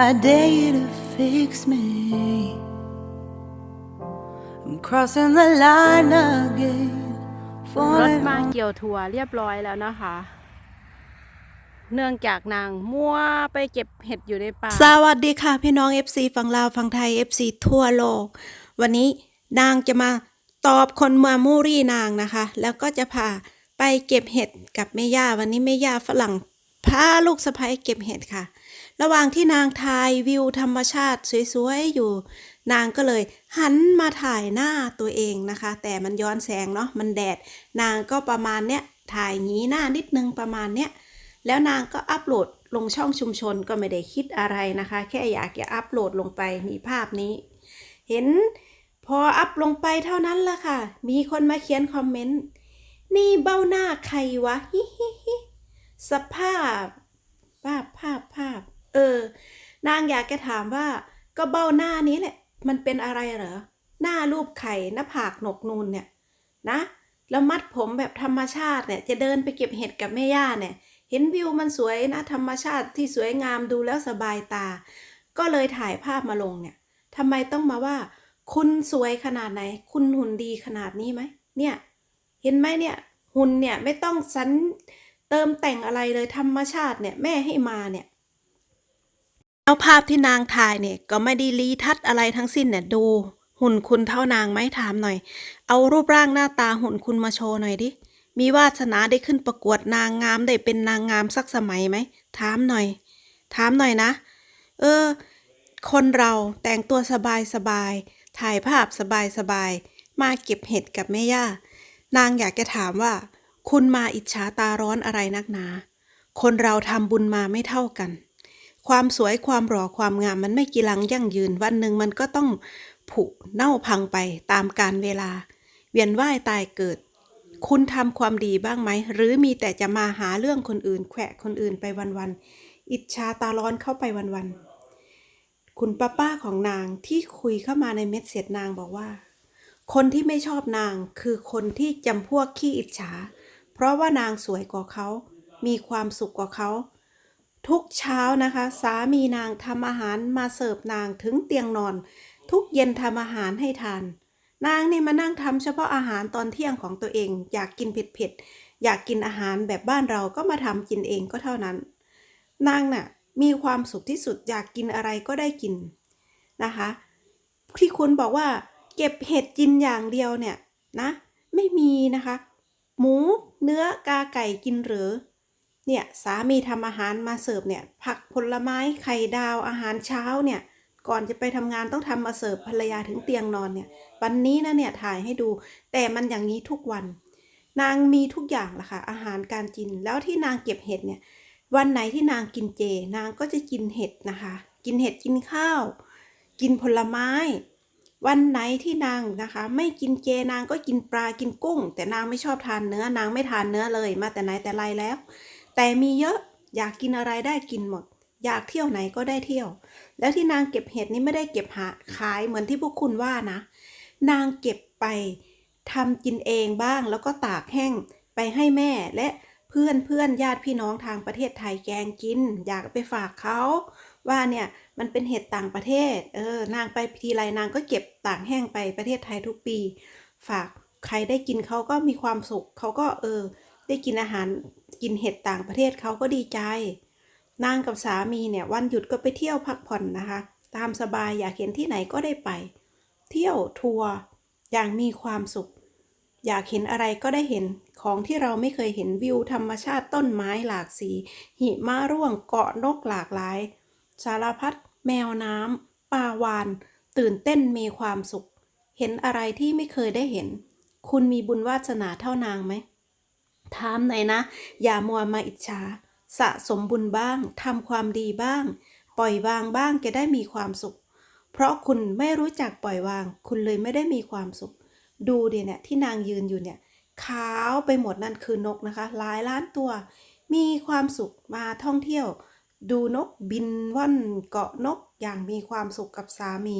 I dare you to fix me. I'm crossing the line again. รถ Falling มา on เกี่ยวถั่วเรียบร้อยแล้วนะคะ เนื่องจากนางมั่วไปเก็บเห็ดอยู่ในป่า สวัสดีค่ะ พี่น้อง FC ฝั่งลาวฝั่งไทย FC ทั่วโลก วันนี้นางจะมาตอบคนมามูรี่นางนะคะ แล้วก็จะพาไปเก็บเห็ดกับแม่ย่า วันนี้แม่ย่าฝรั่งพาลูกสะใภ้เก็บเห็ดค่ะ ระหว่างที่นางถ่ายวิวธรรมชาติสวยๆอยู่ นางก็เลยหันมาถ่ายหน้าตัวเองนะคะ แต่มันย้อนแสงเนาะมันแดด นางก็ประมาณเนี้ยถ่ายงี้หน้านิดนึงประมาณเนี้ยแล้วนางก็อัปโหลดลงช่องชุมชนก็ไม่ได้คิดอะไรนะคะ แค่อยากจะอัปโหลดลงไปมีภาพนี้ เห็นพออัพลงไปเท่านั้นละค่ะ มีคนมาเขียนคอมเมนต์ นี่เบ้าหน้าใครวะ ฮิฮิฮิสภาพ ภาพภาพภาพ เออ นางอยากจะถามว่า ก็เบ้าหน้านี้แหละ มันเป็นอะไรเหรอ หน้ารูปไข่หน้าผากหนกนูนเนี่ย นะ แล้วมัดผมแบบธรรมชาติเนี่ย จะเดินไปเก็บเห็ดกับแม่ย่าเนี่ย เห็นวิวมันสวยนะธรรมชาติที่สวยงามดูแล้วสบายตา ก็เลยถ่ายภาพมาลงเนี่ยทำไมต้องมาว่า คุณสวยขนาดไหน คุณหุ่นดีขนาดนี้ไหม เนี่ย เห็นไหมเนี่ย หุ่นเนี่ยไม่ต้องสันเติมแต่งอะไรเลยธรรมชาติเนี่ยแม่ให้มาเนี่ย เอาภาพที่นางถ่ายเนี่ยก็ไม่ได้รีทัดอะไรทั้งสิ้นเนี่ยดู หุ่นคุณเท่านางไหมถามหน่อย เอารูปร่างหน้าตาหุ่นคุณมาโชว์หน่อยดิ มีวาสนาได้ขึ้นประกวดนางงามได้เป็นนางงามสักสมัยไหมถามหน่อย ถามหน่อยนะ เออ คนเราแต่งตัวสบายสบายๆถ่ายภาพสบายสบายๆมาเก็บเห็ดกับแม่ย่า นางอยากจะถามว่า คุณมาอิจฉาตาร้อนอะไรนักหนา คนเราทำบุญมาไม่เท่ากัน ความสวยความหล่อความงามมันไม่กีรังยั่งยืน วันหนึ่งมันก็ต้องผุเน่าพังไปตามกาลเวลา เวียนว่ายตายเกิด คุณทำความดีบ้างไหม หรือมีแต่จะมาหาเรื่องคนอื่น แขวะคนอื่นไปวันๆอิจฉาตาร้อนเข้าไปวันๆคุณป้าป้าของนางที่คุยเข้ามาในเม็ดเสียดนางบอกว่า คนที่ไม่ชอบนางคือคนที่จำพวกขี้อิจฉา เพราะว่านางสวยกว่าเขา มีความสุขกว่าเขา ทุกเช้านะคะ สามีนางทำอาหารมาเสิร์ฟนางถึงเตียงนอน ทุกเย็นทำอาหารให้ทาน นางนี่มานั่งทำเฉพาะอาหารตอนเที่ยงของตัวเอง อยากกินเผ็ดๆอยากกินอาหารแบบบ้านเราก็มาทำกินเองก็เท่านั้น นางน่ะมีความสุขที่สุดอยากกินอะไรก็ได้กินนะคะ ที่คุณบอกว่า เก็บเห็ดกินอย่างเดียวเนี่ยนะ ไม่มีนะคะ หมูเนื้อกาไก่กินหรือ เนี่ยสามีทำอาหารมาเสิร์ฟเนี่ยผักผลไม้ไข่ดาวอาหารเช้าเนี่ยก่อนจะไปทำงานต้องทำมาเสิร์ฟภรรยาถึงเตียงนอนเนี่ยวันนี้นะเนี่ยถ่ายให้ดู แต่มันอย่างนี้ทุกวัน นางมีทุกอย่างละค่ะอาหารการกินแล้วที่นางเก็บเห็ดเนี่ยวันไหนที่นางกินเจ นางก็จะกินเห็ดนะคะ กินเห็ดกินข้าว กินผลไม้ วันไหนที่นางนะคะ ไม่กินเจนางก็กินปลากินกุ้ง แต่นางไม่ชอบทานเนื้อนางไม่ทานเนื้อเลย มาแต่ไหนแต่ไรแล้ว แต่มีเยอะอยากกินอะไรได้กินหมด อยากเที่ยวไหนก็ได้เที่ยว แล้วที่นางเก็บเห็ดนี่ไม่ได้เก็บหาขายเหมือนที่พวกคุณว่านะ นางเก็บไปทำกินเองบ้างแล้วก็ตากแห้งไปให้แม่และเพื่อนเพื่อนญาติพี่น้องทางประเทศไทยแกงกิน อยากไปฝากเขาว่าเนี่ยมันเป็นเห็ดต่างประเทศ เออนางไปทีไรนางก็เก็บตากแห้งไปประเทศไทยทุกปี ฝากใครได้กินเขาก็มีความสุขเขาก็เออ ได้กินอาหาร กินเห็ดต่างประเทศเขาก็ดีใจ นางกับสามีเนี่ยวันหยุดก็ไปเที่ยวพักผ่อนนะคะ ตามสบายอยากเห็นที่ไหนก็ได้ไป เที่ยวทัวร์อย่างมีความสุข อยากเห็นอะไรก็ได้เห็นของที่เราไม่เคยเห็นวิวธรรมชาติต้นไม้หลากสี หิมะร่วงเกาะนกหลากหลาย สารพัดแมวน้ำปลาวาน ตื่นเต้นมีความสุข เห็นอะไรที่ไม่เคยได้เห็น คุณมีบุญวาสนาเท่านางไหม ถามหน่อยนะ อย่ามัวมาอิจฉา สะสมบุญบ้างทำความดีบ้าง ปล่อยวางบ้างจะได้มีความสุข เพราะคุณไม่รู้จักปล่อยวาง คุณเลยไม่ได้มีความสุข ดูเดี๋ยวเนี่ยที่นางยืนอยู่เนี่ยขาวไปหมดนั่นคือนกนะคะ หลายล้านตัว มีความสุขมาท่องเที่ยว ดูนกบินว่อนเกาะนกอย่างมีความสุขกับสามี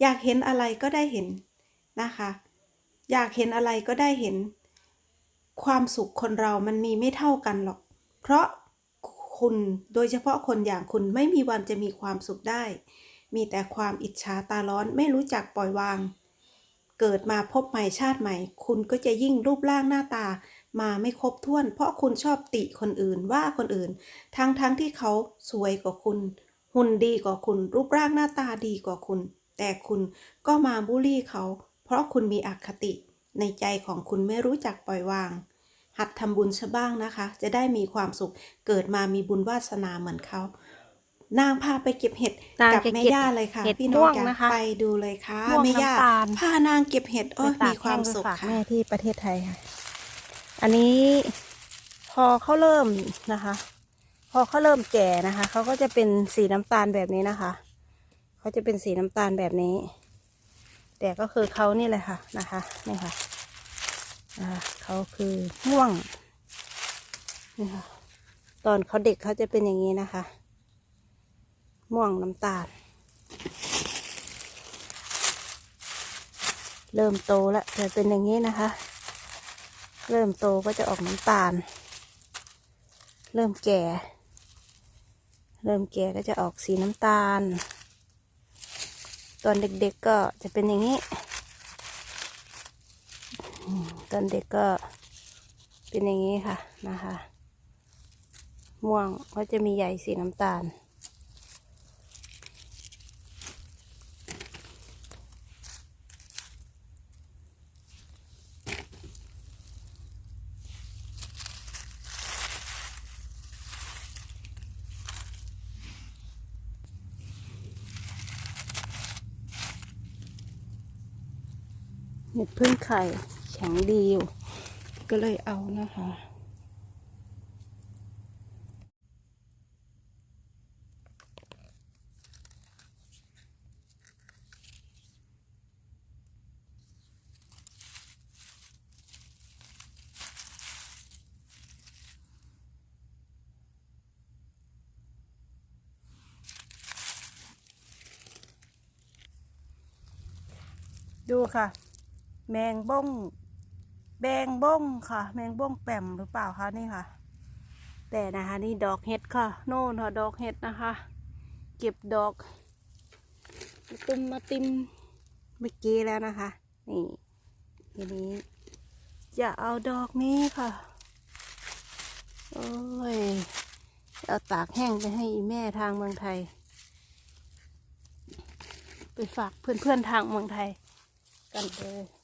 อยากเห็นอะไรก็ได้เห็นนะคะ อยากเห็นอะไรก็ได้เห็น ความสุขคนเรามันมีไม่เท่ากันหรอก เพราะคุณโดยเฉพาะคนอย่างคุณไม่มีวันจะมีความสุขได้ มีแต่ความอิจฉาตาร้อนไม่รู้จักปล่อยวาง เกิดมาพบใหม่ชาติใหม่ คุณก็จะยิ่งรูปร่างหน้าตามาไม่ครบถ้วน เพราะคุณชอบติคนอื่นว่าคนอื่น ทั้งทั้งที่เขาสวยกว่าคุณ หุ่นดีกว่าคุณ รูปร่างหน้าตาดีกว่าคุณ แต่คุณก็มาบูลลี่เขา เพราะคุณมีอคติ ในใจของคุณไม่รู้จักปล่อยวาง หัดทำบุญซะบ้างนะคะ จะได้มีความสุขเกิดมามีบุญวาสนาเหมือนเขานางพาไปเก็บเห็ดนางกับจะแม่เก็บย่าเลยค่ะเห็ดพี่น้องม่วงจ๋านะคะไปดูเลยค่ะม่วงแม่ย่าน้ำตาลพานางเก็บเห็ดโอ้ยไปตมีกความแห้งสุขไปฝากค่ะแม่ที่ประเทศไทยค่ะ อันนี้พอเขาเริ่มนะคะ พอเขาเริ่มแก่นะคะเขาก็จะเป็นสีน้ำตาลแบบนี้นะคะเขาจะเป็นสีน้ำตาลแบบนี้ แต่ก็คือเขานี่แหละค่ะนะคะนี่ค่ะเขาคือม่วงนี่ค่ะตอนเขาเด็กเขาจะเป็นอย่างนี้นะคะ ม่วงน้ำตาล เริ่มโตแล้วจะเป็นอย่างนี้นะคะ เริ่มโตก็จะออกน้ำตาล เริ่มแก่ เริ่มแก่ก็จะออกสีน้ำตาล ตอนเด็กๆก็จะเป็นอย่างนี้ ตอนเด็กก็เป็นอย่างนี้ค่ะนะคะ ม่วงก็จะมีใยสีน้ำตาล เห็ดพึ่งไข่แข็งดีอยู่ ก็เลยเอานะคะ ดูค่ะ แมงบ้งแบงบ้งค่ะ แมงบ้งแปมหรือเปล่าคะนี่ค่ะ แต่นะคะนี่ดอกเห็ดค่ะ โน่นค่ะดอกเห็ดนะคะ เก็บดอกมาตุมมาติมเมื่อกี้แล้วนะคะ นี่ทีนี้จะเอาดอกนี้ค่ะ โอ้ย เอาตากแห้งไปให้อีแม่ทางเมืองไทย ไปฝากเพื่อนๆทางเมืองไทยกันเลย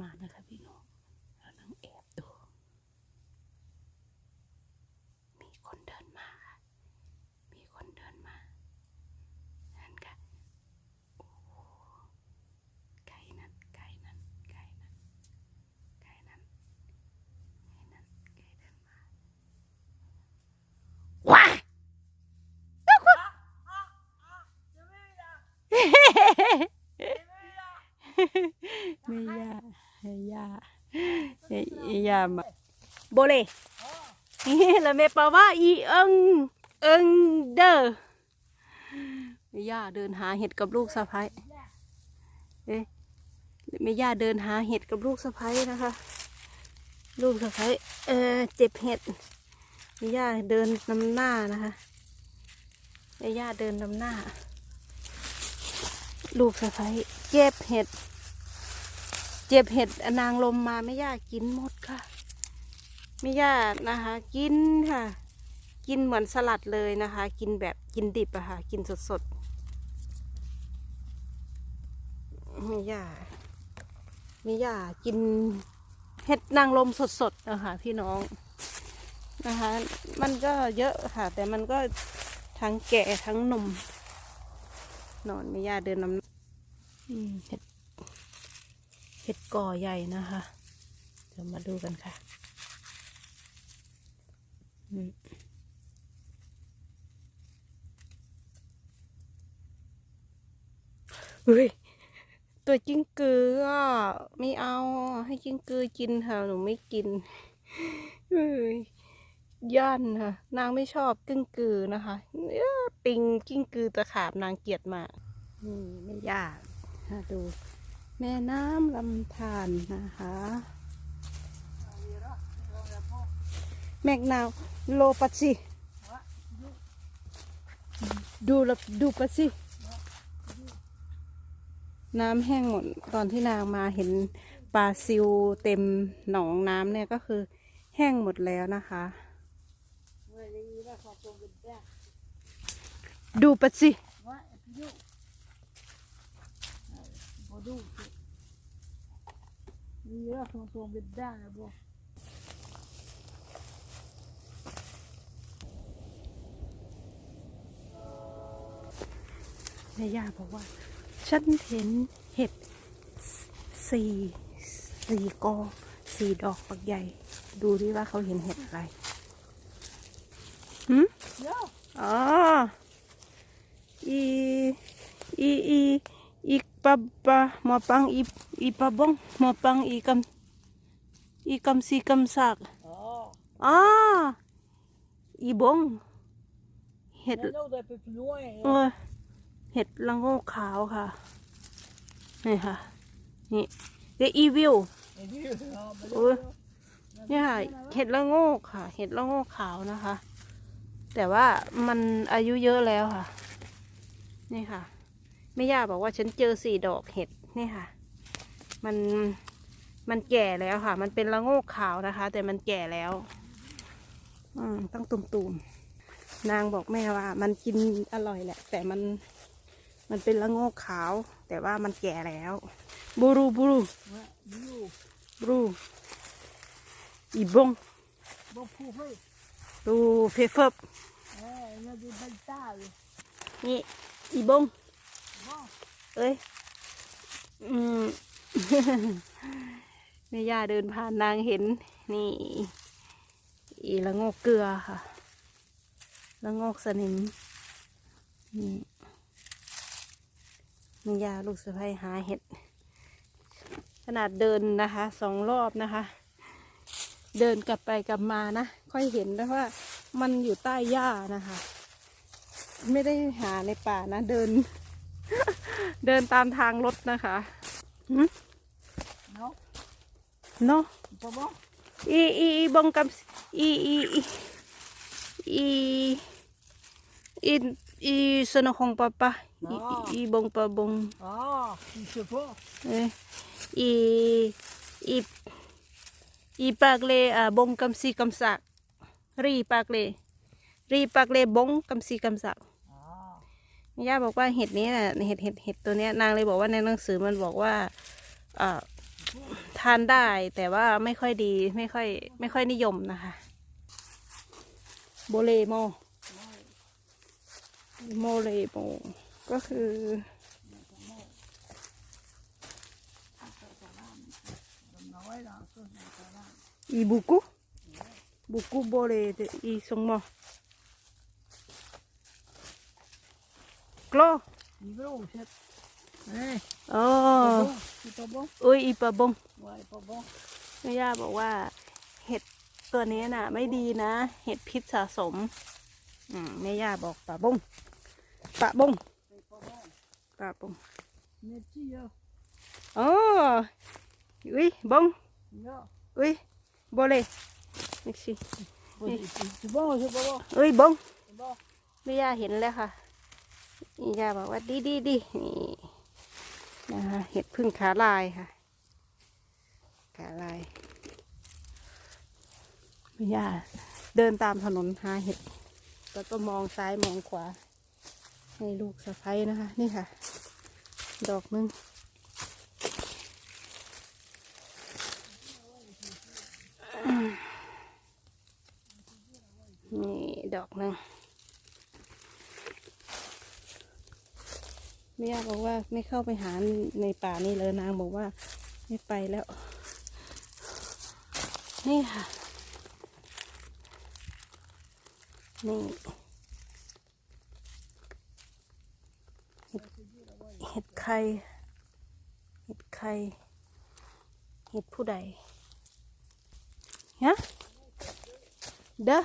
มานะคะพี่น้องเรานั่งแอบดู มีคนเดินมาค่ะ มีคนเดินมา นั่นค่ะโอ้ไก่นั้นไก่นั้นไก่นั้นไก่นั้นไก่นั้นไก่เดินมาว้ายไม่ ย่าไม่ามาโบเลแล้วแม่ปาว่าอีเอิงเอิงเด้อย่าเดินหาเห็ดกับลูกสะพ้ายเอ๊ะแม่ย่าเดินหาเห็ดกับลูกสะพ้ายนะคะ ลูกสะพ้ายเออเจ็บเห็ดแม่ย่าเดินนำหน้านะคะแม่ย่าเดินนำหน้า ลูกสะพ้ายเจ็บเห็ด เจ็บเห็ดนางลมมาไม่ยากกินหมดค่ะ ไม่ยากนะคะ กินค่ะ กินเหมือนสลัดเลยนะคะ กินแบบกินดิบอะค่ะ กินสดๆไม่ยากไม่ยากกินเห็ดนางลมสดๆนะคะพี่น้องนะคะ มันก็เยอะค่ะ แต่มันก็ทั้งแก่ทั้งหนมนอนไม่ยากเดินน้ำเห็ด เห็ดก่อใหญ่นะคะ เดี๋ยวมาดูกันค่ะอืมเฮ้ย ตัวจิ้งกืออะไม่เอา ให้จิ้งกือกินค่ะ หนูไม่กินเฮ้ยย่านค่ะ นางไม่ชอบกิ้งกือนะคะเออปิงกิ้งกือตะขาบนางเกลียดมาก นี่ไม่ยากนะดู แม่น้ำลำธารนะคะ แมกนาวโลปัสิดูละดูปัสิน้ำแห้งหมดตอนที่นางมาเห็นปลาซิวเต็มหนองน้ำเนี่ยก็คือแห้งหมดแล้วนะคะ ดูปัส สิ Mira, sono sono vedere, boh. แม่ย่าบอกว่า ฉันเห็นเห็ดสี่สี่กอสี่ดอกปักใหญ่ ดูดิว่าเขาเห็นเห็ดอะไรหืม Ja, อ๋ออี อี อี อีปะปะหมอปังอีอีปะบงหมอปังอีกำอีกำสีกำสัก ja. อ๋ออีบงเห็ด Jag låg där uppe på loin. เออเห็ดละโงกขาวค่ะนี่ค่ะนี่เดอีวิว Ja, men โอ้ยเนี่ยค่ะเห็ดละโงกค่ะ เห็ดละโงกขาวนะคะ แต่ว่ามันอายุเยอะแล้วค่ะ นี่ค่ะ แม่ย่าบอกว่าฉันเจอสี่ดอกเห็ดนี่ค่ะ มันมันแก่แล้วค่ะ มันเป็นละโงกขาวนะคะ แต่มันแก่แล้วอืมต้องตุ่มๆนางบอกแม่ว่า มันกินอร่อยแหละ แต่มันมันเป็นละโงกขาว แต่ว่ามันแก่แล้วบูรูบูรู Jo, บรูอีบง vad på för? ดูเพเฟิบ Ja, men det är baltar. นี่อีบง Va? เอ้ย อืมแม่ย่าเดินผ่านนางเห็น นี่ อีละโงกเกลือค่ะ ละโงกสนิม นี่แม่ย่าลูกสะใภ้หาเห็ด ขนาดเดินนะคะสองรอบนะคะ เดินกลับไปกลับมานะ ค่อยเห็นแล้วว่า มันอยู่ใต้หญ้านะคะ ไม่ได้หาในป่านะ เดิน เดินตามทางรถนะคะหืม No, เนาะ på vad? อีอีอีบงกับอีอีอีอีอีอีสนของปะปะอีอีอีบงปะบง Ja, du ser på. เอ้ยอีอีอีปากเลอ่าบงกำซีกำสักรีปากเลรีปากเลบงกำซีกำสัก Ja. ย่าบอกว่าเห็ดนี้นะเห็ดเห็ดเห็ดตัวเนี้ยนางเลยบอกว่าในหนังสือมันบอกว่าเอ่อทานได้แต่ว่าไม่ค่อยดีไม่ค่อย ไม่ค่อยนิยมนะคะโบเลโมโมเลโมก็คืออีบุกุบุกุโบเลอีสงโม กลอ I broset. Nej, อ๋อ titta på. เอ้ยอีปะบง Vad är på vad? แม่ย่าบอกว่าเห็ดตัวนี้น่ะ ไม่ดีนะ เห็ดพิษสะสม อืมแม่ย่าบอกปะบงปะบงปะบง Med tio. อ๋ออุ้ยบง Ja. อุ้ยโบเลยนี่สิ Du bara så på vad? เอ้ยบง Vad? แม่ย่าเห็นแล้วค่ะ ย่าบอกว่าดีดีดีนี่นะคะเห็ดพึ่งขาลายค่ะ ขาลายย่าเดินตามถนนหาเห็ดแล้วก็มองซ้ายมองขวาให้ลูกสะพ้ยนะคะ นี่ค่ะ ดอกนึงนี่ ดอกนึง แม่ย่าบอกว่าไม่เข้าไปหาในป่านี่เลยนางบอกว่า ไม่ไปแล้ว นี่ค่ะ นี่เห็ดเห็ดไข่เห็ดไข่เห็ดผู้ใดฮะเด้อ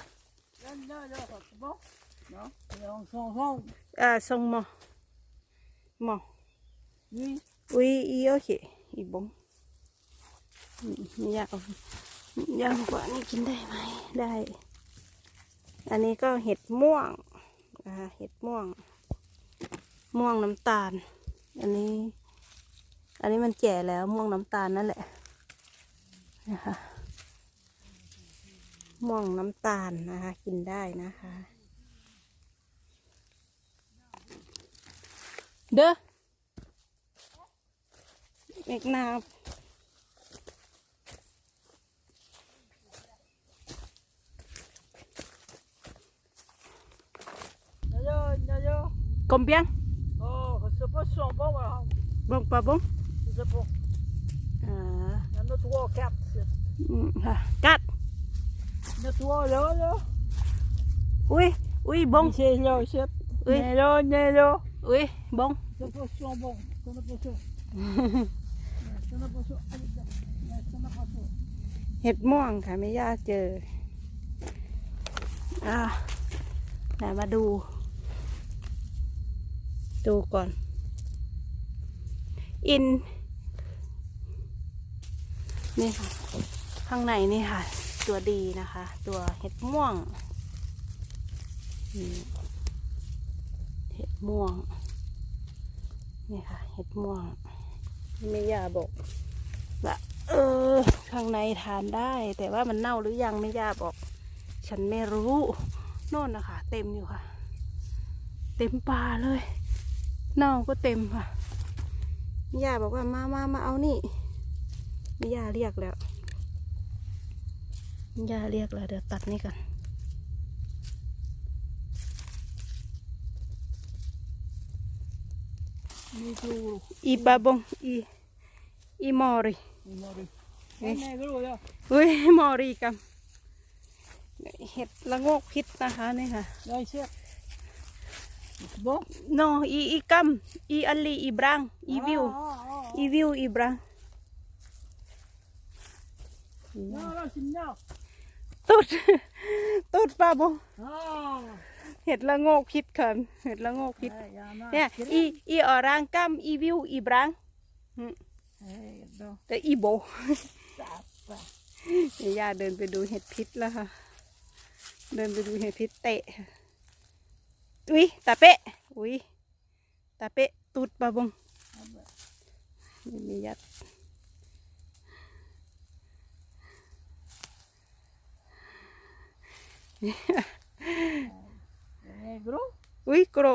อ่าส่งหมอหมออุ้ยอีโอเคอีบงอืมไม่อยา เอาอยากบอกว่านี่กินได้ไหมได้ อันนี้ก็เห็ดม่วงอ่าเห็ดม่วง ม่วงน้ำตาล อันนี้ อันนี้มันแก่แล้วม่วงน้ำตาลนั่นแหละนะคะม่วงน้ำตาลนะคะ กินได้นะคะ เด้อเอกนาบ D'ailleurs, d'ailleurs, combien oh, je sais pas si sont bons, alors. bon pas bon Je sais pas. อ่า Il y en a trois, quatre. ici. อืมค่ะกัด Il y en a trois là, là. อุ้ยอุ้ยบง Puis c'est là, ici. Oui. Il y en a là, il y en a là. อุ้ Bon. เห็ดม่วงค่ะไม่ยากเจอ อ่านะมาดู ดูก่อน อิน นี่ค่ะ ข้างในนี่ค่ะ ตัวดีนะคะ ตัวเห็ดม่วง เห็ดม่วง นี่ค่ะ เห็ดม่วงไม่ยาบอกว่าเออ ข้างในทานได้ แต่ว่ามันเน่าหรือยังไม่ยาบอก ฉันไม่รู้โน่นนะคะ เต็มอยู่ค่ะ เต็มป่าเลย เน่าก็เต็มค่ะย่าบอกว่ามามามาเอานี่ย่าเรียกแล้วย่าเรียกแล้วเดี๋ยวตัดนี่กัน อีบาบงอีอีมอริ Il m'a dit. Il est gros, là. อุ้ยมอริกันเห็ดละโงกพิษนะคะนี่ค่ะ Là, ici. C'est bon? โนอีอีกัมอีอัลลีอีบรังอีวิว Ah, ah, ah. อีวิวอีบรัง Non, là, c'est là. ตุดตุดปลาบง Ah. เห็ดละโงกพิษค่ะเห็ดละโงกพิษ Ouais, il y en a. เนี่ยอีอีออรังกัมอีวิวอีบรัง Hey, donc, แต่อีโบ ça va. เดี๋ยวย่าเดินไปดูเห็ดพิษแล้วค่ะ เดินไปดูเห็ดพิษเตะค่ะอุ้ยตาเปะ อุ้ยตาเปะตุดปลาบงนี่มียัด Il est gros. อุ้ยโกร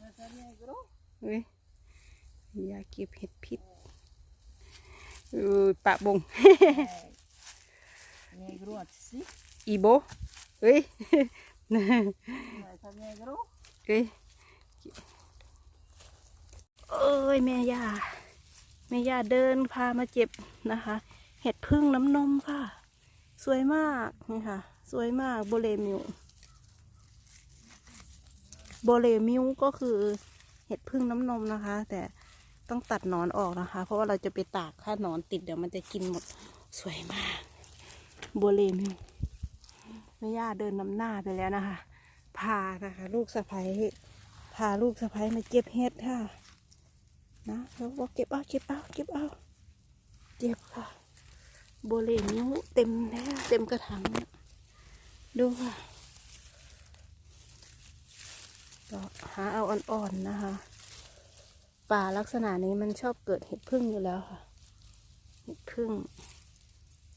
Mais ça vient gros. อุ้ยอยากเก็บเห็ดพิษอุ้ยปะบง Il est gros ici. อีโบเฮ้ย Ouais, ça vient gros. เฮ้ยเอ้ยแม่ย่าแม่ย่าเดินพามาเจ็บนะคะ เห็ดพึ่งน้ำนมค่ะ สวยมากนี่ค่ะ สวยมากโบเลมิว โบเลมิวก็คือเห็ดพึ่งน้ำนมนะคะ แต่ต้องตัดหนอนออกนะคะ เพราะว่าเราจะไปตากถ้าหนอนติดเดี๋ยวมันจะกินหมดสวยมากโบเลมิวแม่ย่าเดินนำหน้าไปแล้วนะคะ พานะคะ ลูกสะพ้ยพาลูกสะพ้ยมาเก็บเห็ดค่ะ นะแล้วบอกเก็บเอาเก็บเอาเก็บเอาเก็บค่ะ โบเลนิ้วเต็มแล้วเต็มกระถางดูค่ะ ก็หาเอาอ่อนๆนะคะ ป่าลักษณะนี้มันชอบเกิดเห็ดพึ่งอยู่แล้วค่ะ เห็ดพึ่ง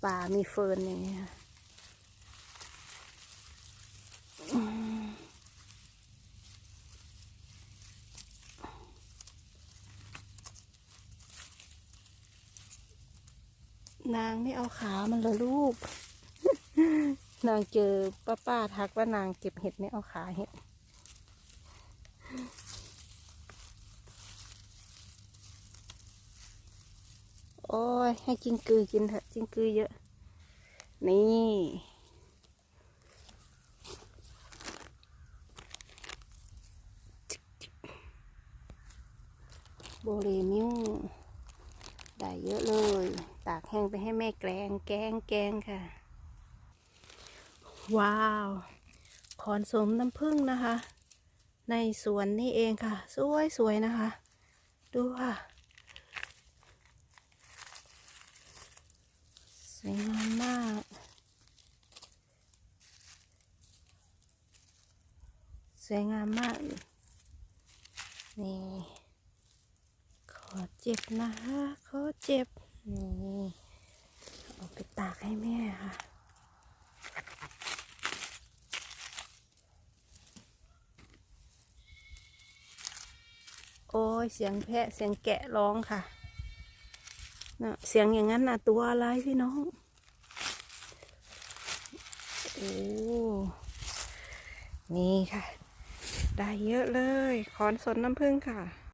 ป่ามีเฟิร์นอย่างเงี้ยค่ะนางไม่เอาขามันเลยลูก นางเจอป้าป้าๆทักว่านางเก็บเห็ดไม่เอาขาเห็ด โอ้ย ให้กิงกือกินเถอะกิงกือเยอะ นี่โบเรมิวได้เยอะเลย ตากแห้งไปให้แม่แกลงแกงแกงค่ะ ว้าว ขอนสมน้ำผึ้งนะคะ ในสวนนี่เองค่ะ สวยสวยนะคะ ดูค่ะสวยงามมากสวยงามมาก นี่ ขอเจ็บนะคะ ขอเจ็บ นี่ เอาไปตากให้แม่ค่ะ โอ้ยเสียงแพะเสียงแกะร้องค่ะนะเสียงอย่างนั้นน่ะตัวอะไรพี่น้อง โอ้ นี่ค่ะ ได้เยอะเลย ขอนสนน้ำผึ้งค่ะ